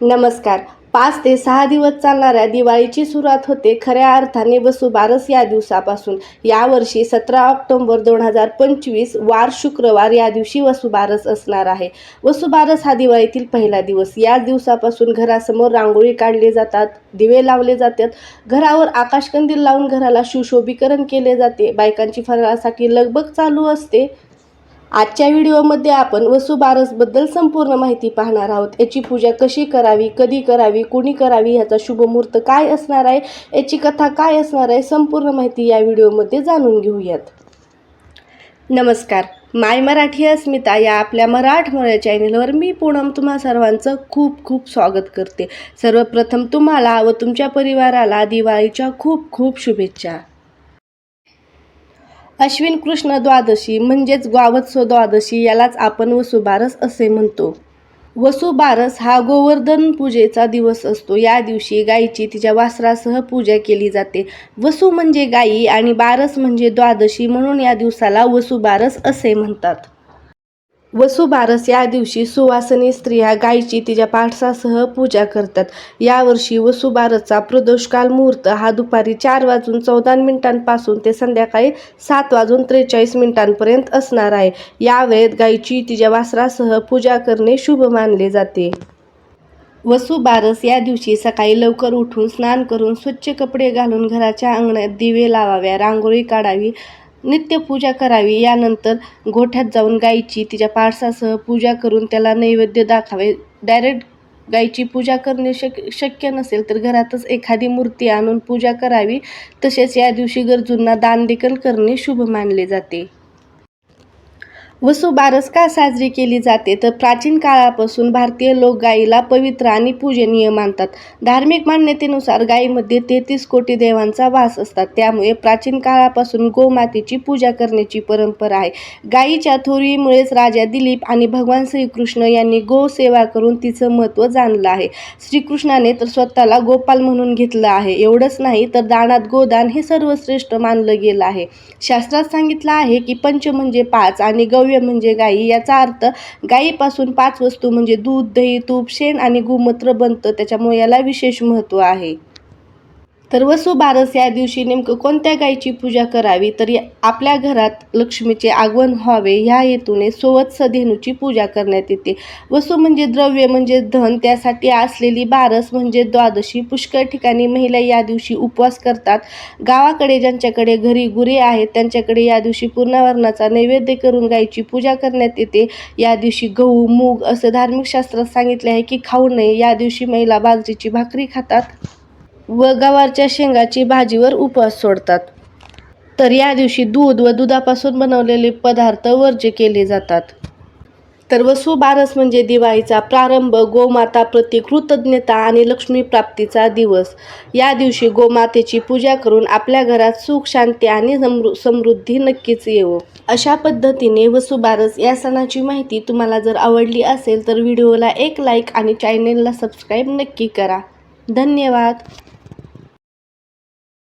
नमस्कार. पाच ते सहा दिवस चालणाऱ्या दिवाळीची सुरुवात होते खऱ्या अर्थाने वसुबारस या दिवसापासून. यावर्षी सतरा ऑक्टोंबर दोन हजार पंचवीस वार शुक्रवार या दिवशी वसुबारस असणार आहे. वसुबारस हा दिवाळीतील पहिला दिवस. या दिवसापासून घरासमोर रांगोळी काढले जातात दिवे लावले जातात घरावर आकाशकंदील लावून घराला सुशोभीकरण केले जाते बायकांची फराळासाठी लगबग चालू असते. आजच्या व्हिडिओमध्ये आपण वसुबारसबद्दल संपूर्ण माहिती पाहणार आहोत. याची पूजा कशी करावी कधी करावी कोणी करावी ह्याचा शुभमुहूर्त काय असणार आहे याची कथा काय असणार आहे संपूर्ण माहिती या व्हिडिओमध्ये जाणून घेऊयात. नमस्कार माय मराठी अस्मिता या आपल्या मराठमोळ्या चॅनेलवर मी पूनम तुम्हा सर्वांचं खूप खूप स्वागत करते. सर्वप्रथम तुम्हाला व तुमच्या परिवाराला दिवाळीच्या खूप खूप शुभेच्छा. अश्विन कृष्ण द्वादशी म्हणजेच गावत्सव द्वादशी यालाच आपण वसुबारस असे म्हणतो. वसुबारस हा गोवर्धन पूजेचा दिवस असतो. या दिवशी गायीची तिच्या वासरासह पूजा केली जाते. वसु म्हणजे गायी आणि बारस म्हणजे द्वादशी म्हणून या दिवसाला वसुबारस असे म्हणतात. वसुबारस या दिवशी सुवासनी स्त्रिया गायची तिच्या पाठसासह पूजा करतात. यावर्षी वसुबारसचा प्रदोषकाल मुहूर्त हा दुपारी चार वाजून चौदा मिनिटांपासून ते संध्याकाळी सात वाजून त्रेचाळीस मिनिटांपर्यंत असणार आहे. या वेळेत तिच्या वासरासह पूजा करणे शुभ मानले जाते. वसुबारस या दिवशी सकाळी लवकर उठून स्नान करून स्वच्छ कपडे घालून घराच्या अंगणात दिवे लावाव्या रांगोळी काढावी नित्यपूजा करावी. यानंतर गोठ्यात जाऊन गायीची तिच्या पारसासह पूजा करून त्याला नैवेद्य दाखावे डायरेक्ट गायीची पूजा करणे शक शक्य नसेल तर घरातच एखादी मूर्ती आणून पूजा करावी. तसेच या दिवशी गरजूंना दान देखील करणे शुभ मानले जाते. वसुबारस का साजरी केली जाते. तर प्राचीन काळापासून भारतीय लोक गायीला पवित्र आणि पूजनीय मानतात. धार्मिक मान्यतेनुसार गायीमध्ये तेहतीस कोटी देवांचा वास असतात. त्यामुळे प्राचीन काळापासून गोमातेची पूजा करण्याची परंपरा आहे. गायीच्या थोरीमुळेच राजा दिलीप आणि भगवान श्रीकृष्ण यांनी गो सेवा करून तिचं महत्त्व जाणलं आहे. श्रीकृष्णाने तर स्वतःला गोपाल म्हणून घेतलं आहे. एवढंच नाही तर दानात गोदान हे सर्वश्रेष्ठ मानलं गेलं आहे. शास्त्रात सांगितलं आहे की पंच म्हणजे पाच आणि गव्य म्हणजे गायी याचा अर्थ गायीपासून पाच वस्तू म्हणजे दूध दही तूप शेण आणि गोमूत्र बनतं. त्याच्यामुळे याला विशेष महत्त्व आहे. तर वसुबारस या दिवशी नेमकं कोणत्या गायीची पूजा करावी? तर आपल्या घरात लक्ष्मीचे आगमन व्हावे ह्या हेतूने सोवत्स धेनूची पूजा करण्यात येते. वसू म्हणजे द्रव्य म्हणजे धन त्यासाठी असलेली बारस म्हणजे द्वादशी. पुष्कळ ठिकाणी महिला या दिवशी उपवास करतात. गावाकडे ज्यांच्याकडे घरी गुरे आहेत त्यांच्याकडे या दिवशी पूर्णवर्णाचा नैवेद्य करून गायीची पूजा करण्यात येते. या दिवशी गहू मूग असं धार्मिक शास्त्रात सांगितले आहे की खाऊ नये. या दिवशी महिला बाजरीची भाकरी खातात. व गवारच्या शेंगाची भाजीवर उपवास सोडतात. तर या दिवशी दूध व दुधापासून बनवलेले पदार्थ वर्ज्य केले जातात. तर वसुबारस म्हणजे दिवाळीचा प्रारंभ गोमाता प्रती कृतज्ञता आणि लक्ष्मी प्राप्तीचा दिवस. या दिवशी गोमातेची पूजा करून आपल्या घरात सुख शांती आणि समृ समृद्धी नक्कीच येवो. अशा पद्धतीने वसुबारस या सणाची माहिती तुम्हाला जर आवडली असेल तर व्हिडिओला एक लाईक आणि चॅनेलला सबस्क्राईब नक्की करा. धन्यवाद!